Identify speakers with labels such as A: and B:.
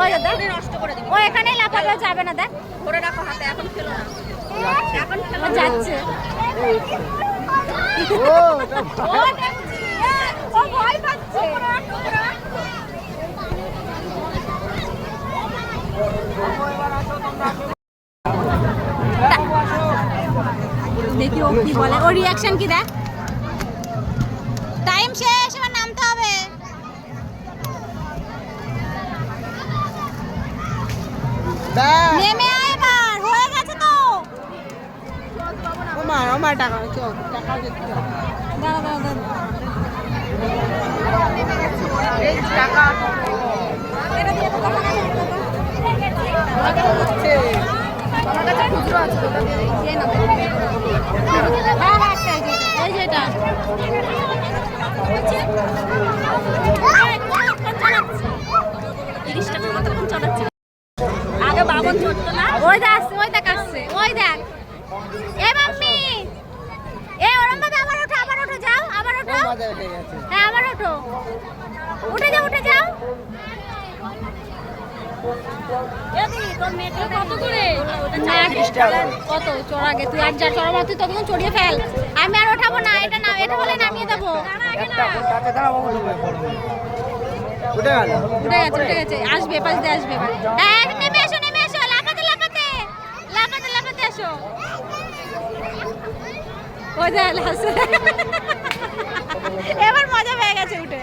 A: ওই দাদা নষ্ট করে দিবি ও এখানেই লাফাতে যাবে না দেখ। ধরে রাখো হাতে এখন খেলো না। এখন খেলো যাচ্ছে। ও ও ভয় পাচ্ছে। দেখি ও কি বলে। ও রিয়াকশন কি দেখ? টাইম শেষ এবার নামতে হবে। নেমে আয় এবার হয়ে গেছে তো
B: আমার আমার টাকা চল টাকা দিতে।
A: দাঁড়া দাঁড়া
B: এই টাকা
A: এটা দিয়ে তো টাকা হ্যাঁ, হ্যাঁ, এই যে এটা। তিরিশ টাকার মতো চালাচ্ছে। আগে বাবন চড়তো না? ওই দেখ ওই দেখ আসছে ওই দেখ। এ মাম্মি! এ ওরম ভাবে আবার ওঠো আবার ওঠো যাও আবার ওঠো।
B: মজা হয়ে গেছে।
A: আবার ওঠো। উঠে যাও উঠে যাও। কত চড়া গে তুই আর যা চড়াবো তুই ততক্ষণ চড়িয়ে ফেল। আমি আর ওঠাবো না এটা না এটা বলে নামিয়ে দেবো।
B: উঠে
A: গেছে উঠে গেছে। আসবে পাশ দিয়ে আসবে হ্যাঁ এসো। ওই যে হাসে এবার মজা পেয়ে গেছে উঠে।